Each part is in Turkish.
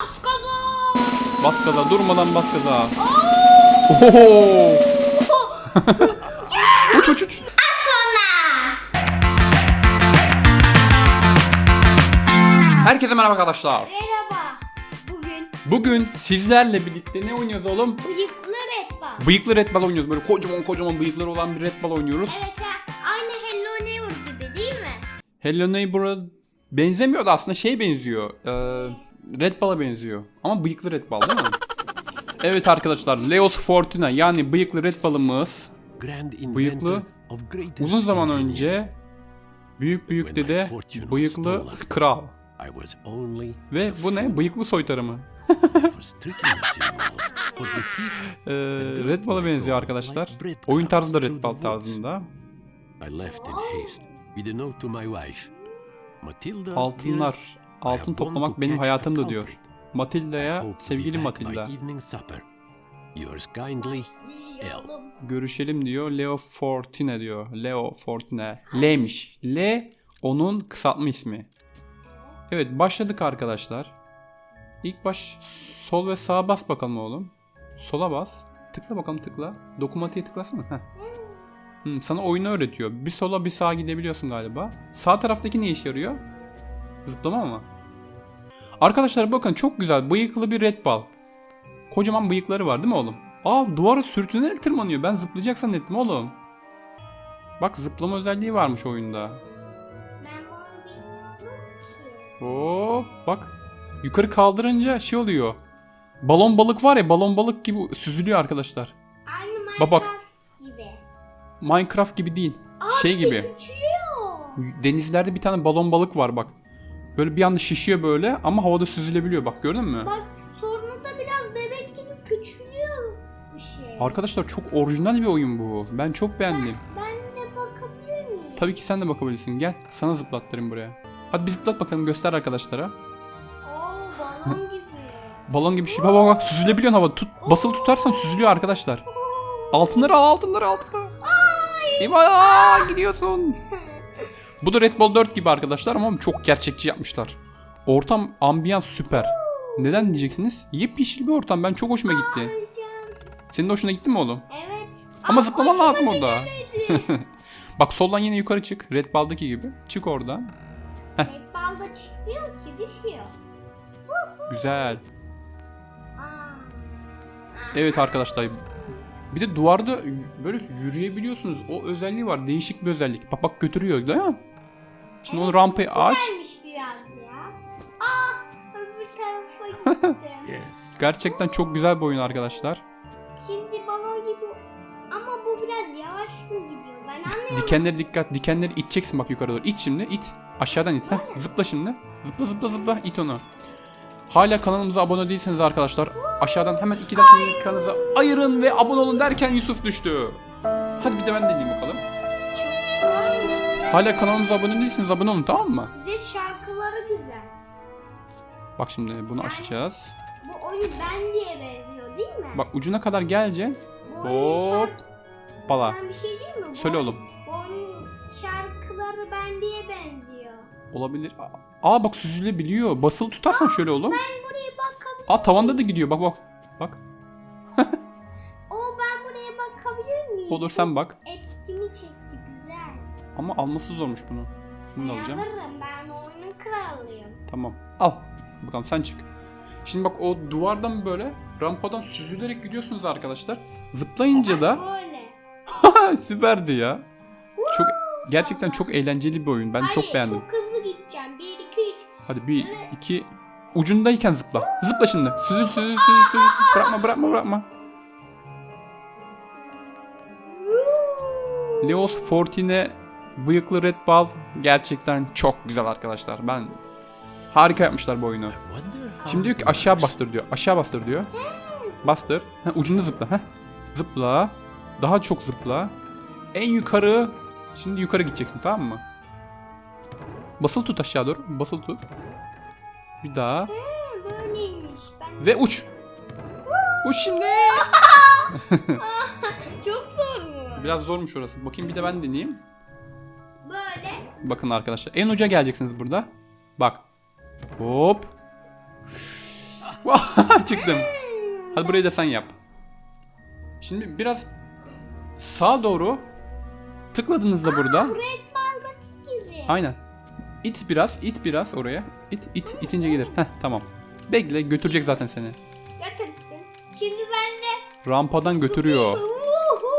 Bas gaza. Bas gaza durmadan bas gaza. Oho! uç uç uç. Herkese merhaba arkadaşlar. Merhaba. Bugün Bugün sizlerle birlikte ne oynuyoruz oğlum? bıyıklı red. Bıyıklı Red Ball oynuyoruz. Böyle kocaman kocaman bıyıkları olan bir Red Ball oynuyoruz. Evet ha. Aynı Hello Neighbor gibi değil mi? Hello Neighbor'a benzemiyor da aslında şey benziyor. Ee, Red Ball'a benziyor. Ama bıyıklı Red Ball değil mi? evet arkadaşlar Leos Fortuna yani bıyıklı Red Ball'ımız Bıyıklı, uzun zaman önce büyük büyük dede bıyıklı kral. Ve bu ne? Bıyıklı soytarı mı? Ee, Red Ball'a benziyor arkadaşlar. Oyun tarzı da Red Ball tarzında. Altınlar. Altın toplamak benim hayatımdı diyor. Matilda'ya sevgili Matilda. Başlayalım. Görüşelim diyor. Leo Fortune diyor. Leo Fortune. L'miş. L onun kısaltma ismi. Evet başladık arkadaşlar. İlk baş sol ve sağa bas bakalım oğlum. Sola bas. Tıkla bakalım tıkla. Dokumatiğe tıklasana. Heh. Hmm, sana oyunu öğretiyor. Bir sola bir sağa gidebiliyorsun galiba. Sağ taraftaki ne işe yarıyor? Zıplama mı? Arkadaşlar bakın çok güzel bıyıklı bir red ball. Kocaman bıyıkları var değil mi oğlum? Aa duvara sürtünerek tırmanıyor. Ben zıplayacak zannettim oğlum. Bak zıplama özelliği varmış oyunda. Oo bak. Yukarı kaldırınca şey oluyor. Balon balık var ya balon balık gibi süzülüyor arkadaşlar. Aynı Minecraft gibi. Minecraft gibi değil. Aa, şey gibi. Küçülüyor. Denizlerde bir tane balon balık var bak. Böyle bir anda şişiyor böyle ama havada süzülebiliyor. Bak gördün mü? Bak sonra da biraz bebek gibi küçülüyor bir şey. Arkadaşlar çok orijinal bir oyun bu. Ben çok beğendim. Ben de bakabilir miyim? Tabii ki sen de bakabilirsin. Gel sana zıplattırayım buraya. Hadi bir zıplat bakalım göster arkadaşlara. Oo balon gibi. Balon gibi şey. Bak bak bak süzülebiliyorsun havada. Tut, basılı tutarsan süzülüyor arkadaşlar. Altınları al altınları altınları. Eyvah gidiyorsun. Bu da Red Bull 4 gibi arkadaşlar ama çok gerçekçi yapmışlar. Ortam ambiyans süper. Neden diyeceksiniz? Yepyeşil bir ortam. Ben çok hoşuma gitti. Senin de hoşuna gitti mi oğlum? Evet. Ama Aa, zıplaman lazım orada. Bak soldan yine yukarı çık. Red Ball'daki gibi. Çık oradan. Red balda çıkmıyor ki düşüyor. Güzel. Evet arkadaşlar. Bir de duvarda böyle yürüyebiliyorsunuz. O özelliği var. Değişik bir özellik. Bak bak götürüyor değil mi? Şimdi onu rampayı aç. Güzelmiş biraz ya. Aa öbür tarafa gitti. Gerçekten çok güzel bir oyun arkadaşlar. Şimdi balon gibi ama bu biraz yavaş mı gidiyor? Ben anlayamadım. Dikenleri dikkat. Dikenleri iteceksin bak yukarı doğru. İt şimdi it. Aşağıdan it. Heh, zıpla şimdi. Zıpla zıpla zıpla. it onu. Hala kanalımıza abone değilseniz arkadaşlar aşağıdan hemen iki dakikanızı ayırın ve abone olun derken Yusuf düştü. Hadi bir de ben deneyeyim bakalım. Hala kanalımıza abone değilseniz abone olun tamam mı? Bir de şarkıları güzel. Bak şimdi bunu açacağız. Bu oyun ben diye benziyor değil mi? Bak ucuna kadar geleceksin. Bu oyunun Hop. şarkı- Bala. Sen bir şey değil mi? Bu Söyle oğlum. Bu oyunun şarkıları ben diye benziyor. Olabilir. Aa bak süzülebiliyor. Basılı tutarsan şöyle oğlum. Ben buraya bakabilir Aa tavanda da gidiyor. Bak bak. Bak. O ben buraya bakabilir miyim? Olur sen bak. Etkimi güzel. Ama alması zormuş bunu. Şunu da alacağım. alırım ben oyunun kralıyım. Tamam. Al. Bakalım sen çık. Şimdi bak o duvardan böyle rampadan süzülerek gidiyorsunuz arkadaşlar. Zıplayınca da Böyle. süperdi ya. Çok gerçekten çok eğlenceli bir oyun. Ben çok Hayır, beğendim. Çok hızlı gideceğim. 1 2 3. Hadi bir iki ucundayken zıpla. Zıpla şimdi. Süzül süzül süzül süzül. Bırakma bırakma bırakma. Leos Fortine bıyıklı Red Ball gerçekten çok güzel arkadaşlar. Ben harika yapmışlar bu oyunu. Şimdi diyor ki aşağı bastır diyor. Aşağı bastır diyor. Bastır. Ha, ucunda zıpla. Heh. Zıpla. Daha çok zıpla. En yukarı. Şimdi yukarı gideceksin tamam mı? Basılı tut aşağı doğru. Basılı tut. Bir daha. Böyleymiş. Ben Ve uç. Uç şimdi. çok zor mu? Biraz zormuş orası. Bakayım bir de ben deneyeyim. Bakın arkadaşlar. En uca geleceksiniz burada. Bak. Hop. Çıktım. Hadi burayı da sen yap. Şimdi biraz sağa doğru tıkladığınızda burada. Red Ball'daki gibi. Aynen. İt biraz, it biraz oraya. İt, it, itince gelir. Heh, tamam. Bekle, götürecek zaten seni. Götürsün. Şimdi ben de Rampadan götürüyor.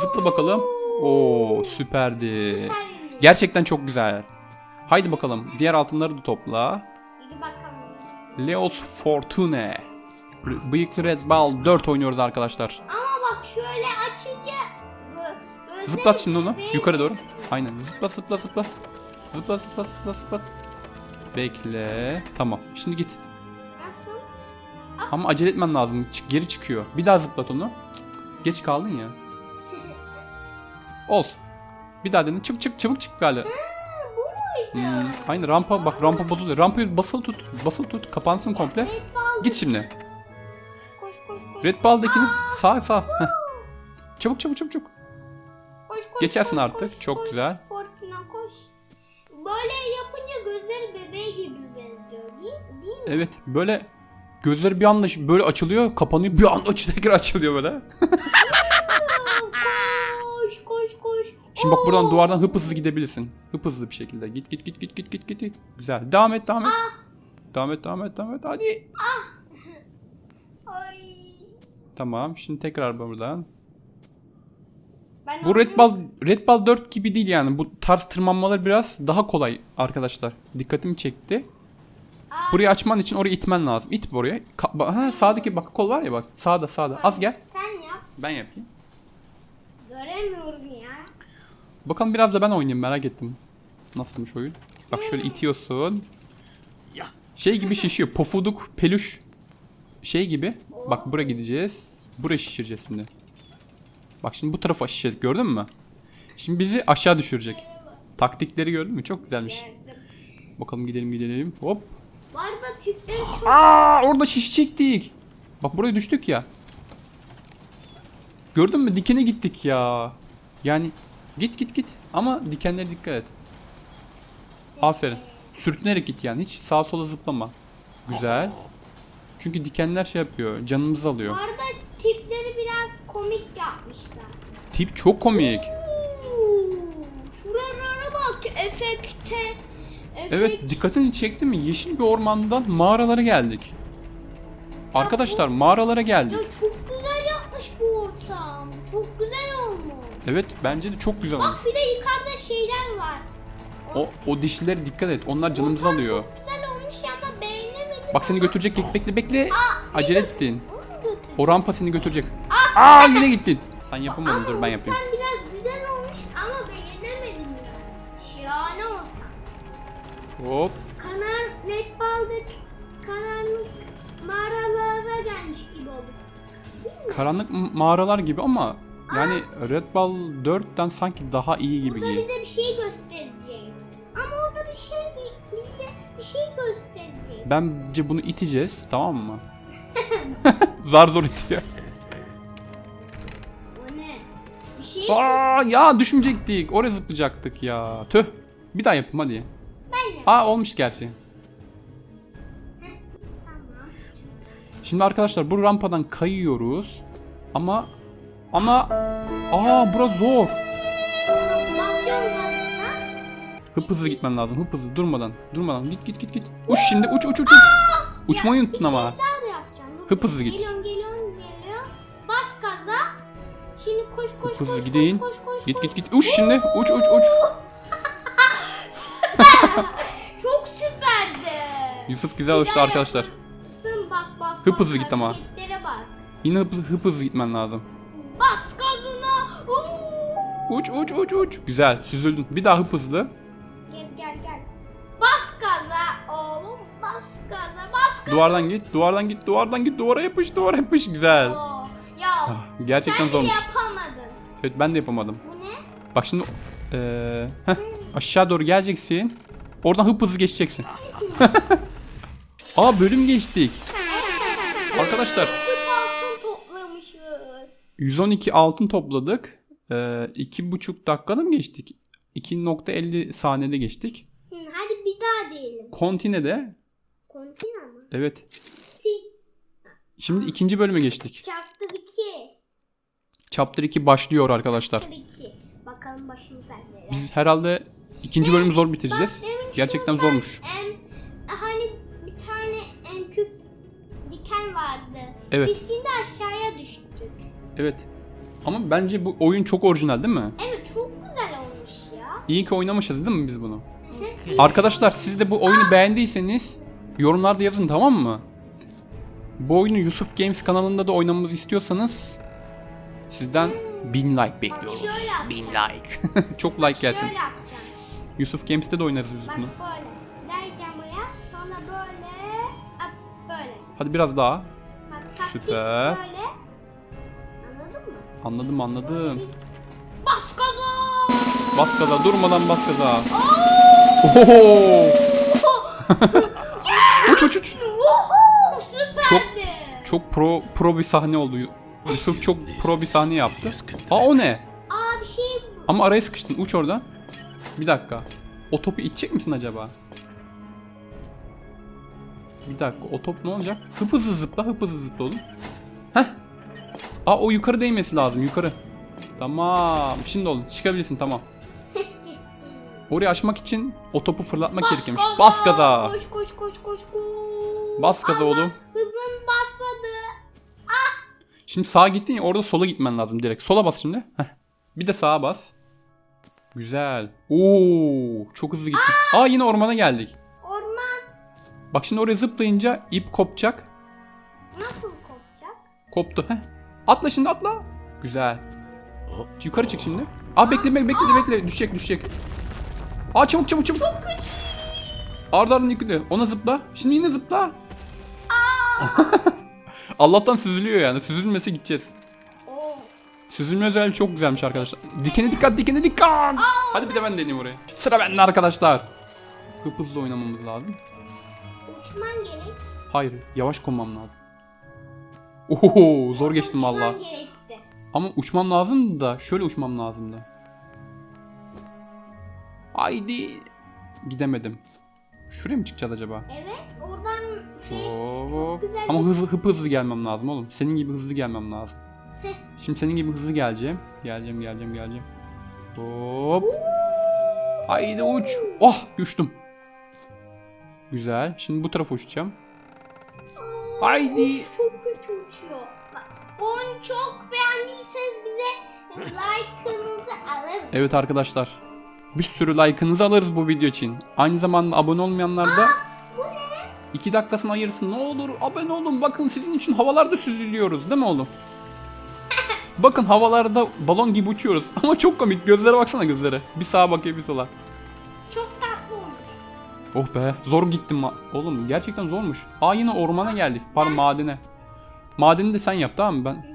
Zıpla bakalım. Oo, süperdi. Süper. Gerçekten çok güzel. Haydi bakalım. Diğer altınları da topla. Leos Fortune. Bıyıklı Red Ball 4 oynuyoruz arkadaşlar. Ama bak şöyle açınca Zıplat şimdi onu. Yukarı doğru. Aynen. Zıpla zıpla zıpla. Zıpla zıpla zıpla zıpla. Bekle. Tamam. Şimdi git. Nasıl? Ama acele etmen lazım. Çık, geri çıkıyor. Bir daha zıplat onu. Geç kaldın ya. Olsun. Bir daha dene. Çık çık çabuk çık galiba. Hmm, aynı rampa bak rampa bozuluyor. Rampayı basılı tut. Basılı tut. Kapansın komple. Git şimdi. Koş koş koş. Red Ball'dakini sağ sağ. Heh. Çabuk çabuk çabuk çabuk. Koş, koş, Geçersin koş, artık. koş, Çok koş. güzel. Fortuna koş. Böyle yapınca gözleri bebeğe gibi benziyor değil, değil mi? Evet böyle gözleri bir anda böyle açılıyor, kapanıyor, bir anda tekrar açılıyor böyle. koş koş koş. Şimdi bak buradan duvardan hıp hızlı gidebilirsin. Hıp hızlı bir şekilde. Git git git git git git git. git. Güzel. Devam et devam et. Devam et devam et devam et. Hadi. Ay. Tamam. Şimdi tekrar buradan. Ben Bu Red Ball Red Ball 4 gibi değil yani. Bu tarz tırmanmalar biraz daha kolay arkadaşlar. Dikkatimi çekti. Aa, Burayı açman için oraya itmen lazım. İt buraya. Ka- ha, sağdaki bak kol var ya bak. Sağda sağda. Az gel. Sen yap. Ben yapayım. Göremiyorum ya. Bakalım biraz da ben oynayayım merak ettim. Nasılmış oyun? Bak şöyle itiyorsun. Ya. Şey gibi şişiyor. Pofuduk, peluş. Şey gibi. Bak buraya gideceğiz. Buraya şişireceğiz şimdi. Bak şimdi bu tarafa şişirdik gördün mü? Şimdi bizi aşağı düşürecek. Taktikleri gördün mü? Çok güzelmiş. Bakalım gidelim gidelim. Hop. Bu arada tipleri çok Aa orada şişecektik. Bak buraya düştük ya. Gördün mü? Dikene gittik ya. Yani git git git. Ama dikenlere dikkat et. Aferin. Sürtünerek git yani. Hiç sağa sola zıplama. Güzel. Çünkü dikenler şey yapıyor. Canımızı alıyor. arada tipleri biraz komik yapmışlar. Tip çok komik. Şuralara bak efekte. Efekt. Evet dikkatini çekti mi? Yeşil bir ormandan mağaralara geldik. Arkadaşlar mağaralara geldik. Ya çok güzel yapmış bu ortam. Çok güzel olmuş. Evet bence de çok güzel olmuş. Bak bir de yukarıda şeyler var. O, o dişlilere dikkat et. Onlar canımızı Onlar alıyor. Çok güzel olmuş ama beğenemedim. Bak seni götürecek. Bekle bekle. bekle. Acele ettin. O rampa seni götürecek. Aa yine gittin. Sen yapamadın Ama dur ben yapayım. Sen biraz güzel olmuş ama beğenemedim ya. Şahane ortam. Hop. Kanar net baldık. Karanlık mağaralara gelmiş gibi olduk. Karanlık mağaralar gibi ama yani Red Ball 4'ten sanki daha iyi gibi Burada geliyor. bize bir şey gösterecek. Ama orada bir şey bize bir şey gösterecek. Bence bunu iteceğiz tamam mı? Zar zor itiyor. O ne? Bir şey Aa ya düşmeyecektik. Oraya zıplayacaktık ya. Tüh. Bir daha yapayım hadi. Ben de. Aa olmuş gerçi. Tamam. Şimdi arkadaşlar bu rampadan kayıyoruz. Ama ama aa bura zor. Basıyorum gazına. Hıp hızlı gitmen lazım. Hıp hızlı durmadan. Durmadan. Git git git git. Uç şimdi uç uç uç uç. Uçmayı unuttun ama. Daha da yapacağım. Dur. Hıp hızlı git. Geliyorum geliyorum geliyorum. Bas gaza. Şimdi koş koş hızlı koş gidin. koş koş koş. Git koş. git git. Uç şimdi. Uç uç uç. Çok süperdi. Yusuf güzel uçtu arkadaşlar. Sın bak bak. Hıp bak, hızlı git ama. hareketlere bak. Yine hıp, hıp hızlı gitmen lazım. Uç uç uç uç. Güzel süzüldün. Bir daha hıp hızlı. Gel gel gel. Bas gaza oğlum. Bas gaza bas gaza. Duvardan git. Duvardan git. Duvardan git. Duvara yapış. Duvara yapış. Güzel. Oo, Ya Ah, Gerçekten sen zormuş. yapamadın. Evet ben de yapamadım. Bu ne? Bak şimdi eee, heh, aşağı doğru geleceksin. Oradan hıp hızlı geçeceksin. Aa bölüm geçtik. Arkadaşlar Kutu altın toplamışız. 112 altın topladık. Ee, iki buçuk dakikada mı geçtik? 2.50 saniyede geçtik. Hı, hadi bir daha diyelim. Kontine'de Kontina mı? evet Ti. Şimdi ikinci bölüme geçtik. Chapter 2. Chapter 2 başlıyor arkadaşlar. Chapter 2. Bakalım başımıza neler. Biz herhalde ikinci bölümü zor bitireceğiz. Bak, Gerçekten zormuş. em, hani bir tane em, küp diken vardı. Evet. Biz şimdi aşağıya düştük. Evet. Ama bence bu oyun çok orijinal değil mi? Evet çok güzel olmuş ya. İyi ki oynamışız değil mi biz bunu? Arkadaşlar siz de bu oyunu beğendiyseniz yorumlarda yazın tamam mı? Bu oyunu Yusuf Games kanalında da oynamamızı istiyorsanız sizden bin like bekliyoruz. şöyle yapacağım. Bin like. Çok like gelsin. Şöyle yapacağım. Yusuf Games'te de oynarız biz Bak bunu. böyle. Sonra böyle. Hop, böyle. Hadi biraz daha. Bak taktik Süper. böyle. Anladım anladım. Bas gaza! Bas gaza durmadan bas gaza. Oho! uç uç uç. Woohoo! Süperdi. Çok pro pro bir sahne oldu. Yusuf çok pro bir sahne yaptı. Aa o ne? Aa bir şey. Ama araya sıkıştın. Uç oradan. Bir dakika. O topu itecek misin acaba? Bir dakika. O top ne olacak? Hıp hızlı zıpla. Hıp hızlı zıpla oğlum. Heh. Aa o yukarı değmesi lazım. Yukarı. Tamam. Şimdi oldu. Çıkabilirsin tamam. Orayı aşmak için o topu fırlatmak gerekiyormuş. Bas gaza. Koş koş koş koş koş. Bas gaza Ama oğlum. Hızın basmadı. Şimdi sağa gittin ya orada sola gitmen lazım direkt. Sola bas şimdi. Heh. Bir de sağa bas. Güzel. Oo, çok hızlı gittik. Aa yine ormana geldik. Orman Bak şimdi oraya zıplayınca ip kopacak. nasıl kopacak? Koptu. Heh. Atla şimdi atla. Güzel. Yukarı çık şimdi. Aa bekle bekle bekle bekle. Düşecek düşecek. Aa çabuk çabuk çabuk. Çok kötü. Arda ardına yıkılıyor. Ona zıpla. Şimdi yine zıpla. Allah'tan süzülüyor yani. Süzülmese gideceğiz. Süzülme özelliği çok güzelmiş arkadaşlar. Dikene dikkat, dikene dikkat. Hadi bir de ben deneyeyim oraya. Sıra bende arkadaşlar. Hıp hızlı oynamamız lazım. Uçman gerek. Hayır, yavaş konmam lazım. Oho, zor geçtim Uçman valla. gerekti. Ama uçmam lazım da şöyle uçmam lazımdı. Haydi. Gidemedim. Şuraya mı çıkacağız acaba? Evet oradan şey Hop. çok güzel Ama hızlı hıp hızlı gelmem lazım oğlum. Senin gibi hızlı gelmem lazım. Heh. Şimdi senin gibi hızlı geleceğim. Geleceğim, geleceğim, geleceğim. Hop. Haydi uç. Oh, uçtum. Güzel. Şimdi bu tarafa uçacağım. Haydi. of, çok uçuyor. Bak, bu oyunu çok beğendiyseniz bize like'ınızı alırız. Evet arkadaşlar. Bir sürü like'ınızı alırız bu video için. Aynı zamanda abone olmayanlar da Bu ne? 2 dakikasını ayırsın. Ne olur abone olun. Bakın sizin için havalarda süzülüyoruz değil mi oğlum? Bakın havalarda balon gibi uçuyoruz. Ama çok komik. Gözlere baksana gözlere. Bir sağa bakıyor bir sola. Çok tatlı olmuş. Oh be zor gittim. Oğlum gerçekten zormuş. Aa yine ormana geldik. Pardon madene. Madeni de sen yap tamam mı? Ben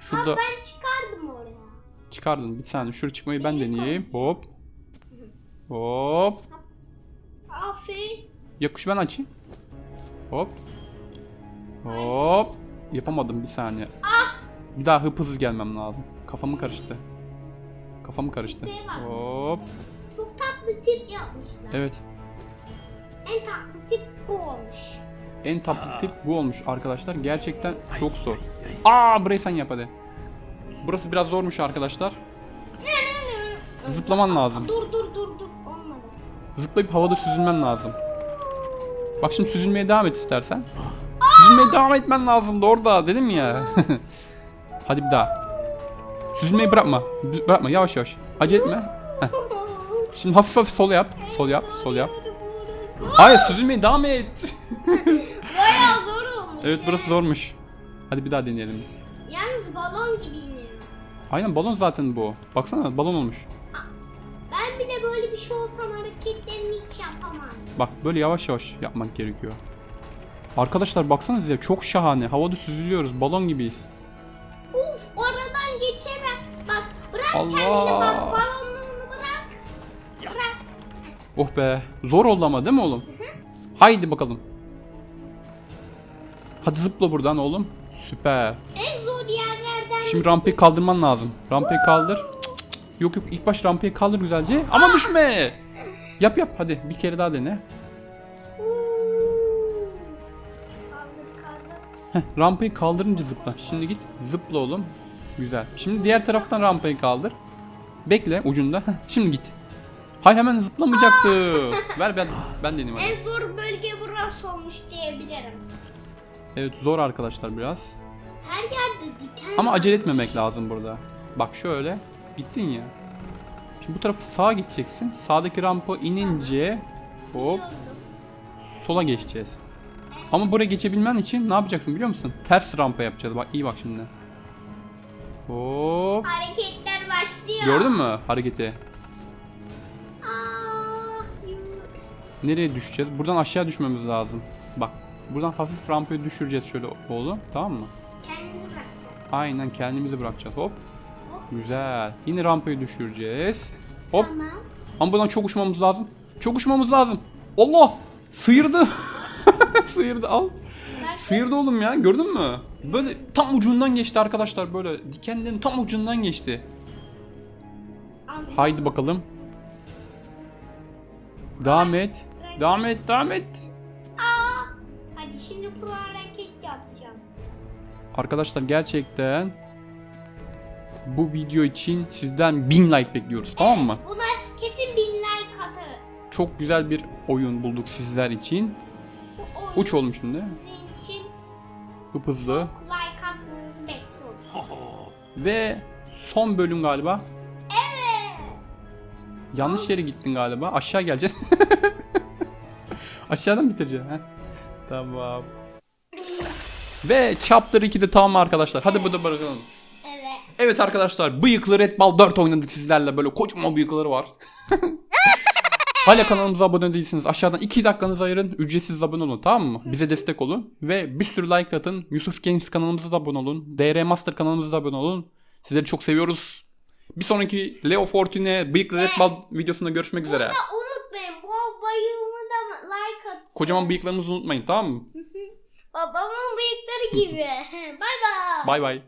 şurada Ama ben çıkardım oraya. çıkardın. Bir saniye şuraya çıkmayı ben deneyeyim. Hop. Hop. Aferin. Yakış ben açayım. Hop. Hop. Yapamadım bir saniye. Bir daha hıp hızlı gelmem lazım. Kafamı karıştı. Kafamı karıştı. Hop. Çok tatlı tip yapmışlar. Evet. En tatlı tip bu olmuş. En tatlı tip bu olmuş arkadaşlar. Gerçekten çok zor. Aa burayı sen yap hadi. Burası biraz zormuş arkadaşlar. Zıplaman lazım. Dur dur dur dur. Olmadı. Zıplayıp havada süzülmen lazım. Bak şimdi süzülmeye devam et istersen. Süzülmeye devam etmen lazımdı orada dedim ya. Hadi bir daha. Süzülmeyi bırakma. Bırakma yavaş yavaş. Acele etme. Heh. Şimdi hafif hafif sol yap. Sol yap. Sol yap. Hayır süzülmeye devam et. Bayağı zor olmuş. evet ya. burası zormuş. Hadi bir daha deneyelim. Yalnız balon gibi iniyor. Aynen balon zaten bu. Baksana balon olmuş. Ben bile böyle bir şey olsam hareketlerimi hiç yapamam. Bak böyle yavaş yavaş yapmak gerekiyor. Arkadaşlar baksanıza çok şahane. Havada süzülüyoruz. Balon gibiyiz. Uf oradan geçemem. Bak bırak Allah. kendini bak. Bırak. Oh be. Zor oldu ama değil mi oğlum? Haydi bakalım. Hadi zıpla buradan oğlum. Süper. En zor yerlerden Şimdi rampayı kaldırman lazım. Rampayı kaldır. Cık, cık, cık. Yok yok ilk baş rampayı kaldır güzelce. Ama düşme. Yap yap hadi bir kere daha dene. Heh, rampayı kaldırınca zıpla. Şimdi git zıpla oğlum. Güzel. Şimdi diğer taraftan rampayı kaldır. Bekle ucunda. Heh, şimdi git. Hayır hemen zıplamayacaktı. Ver ben ben deneyim hadi. En zor bölge burası olmuş diyebilirim. Evet zor arkadaşlar biraz. Her yerde diken Ama acele etmemek lazım burada. Bak şöyle. Gittin ya. Şimdi bu tarafı sağa gideceksin. Sağdaki rampa inince hop sola geçeceğiz. Ama buraya geçebilmen için ne yapacaksın biliyor musun? Ters rampa yapacağız. Bak iyi bak şimdi. Hop. Hareketler başlıyor. Gördün mü hareketi? Nereye düşeceğiz? Buradan aşağı düşmemiz lazım. Bak. Buradan hafif rampayı düşüreceğiz şöyle oğlum. Tamam mı? Bırakacağız. Aynen kendimizi bırakacağız. Hop. Güzel. Yine rampayı düşüreceğiz. Hop. Tamam. Ama buradan çok uçmamız lazım. Çok uçmamız lazım. Allah! Sıyırdı. Sıyırdı al. Bak, Sıyırdı oğlum ya gördün mü? Böyle tam ucundan geçti arkadaşlar böyle dikenlerin tam ucundan geçti. Haydi bakalım. Devam et. Devam et, devam et. Aa, hadi şimdi pro hareket yapacağım. Arkadaşlar gerçekten bu video için sizden 1000 like bekliyoruz tamam mı? Buna kesin bin like atarım. Çok güzel bir oyun bulduk sizler için. Bu Uç oğlum şimdi. sizin için Hıp hızlı. like atmanızı bekliyoruz. Ve son bölüm galiba. Evet. Yanlış yere gittin galiba. Aşağı geleceksin. Aşağıdan bitireceksin. Heh. Tamam. Ve Chapter 2'de tamam arkadaşlar. Hadi burada bırakalım. Evet. Evet arkadaşlar bıyıklı Red Ball 4 oynadık sizlerle böyle kocaman bıyıkları var. Hala kanalımıza abone değilsiniz. Aşağıdan 2 dakikanızı ayırın. Ücretsiz abone olun tamam mı? Bize destek olun. Ve bir sürü like atın. Yusuf Games kanalımıza da abone olun. DR Master kanalımıza da abone olun. Sizleri çok seviyoruz. Bir sonraki Leo Fortune bıyıklı Red Ball videosunda görüşmek üzere. Da unutmayın bu bayılımı da like atın. Kocaman bıyıklarımızı unutmayın tamam mı? Babamın bıyıkları gibi. bay bay. Bay bay.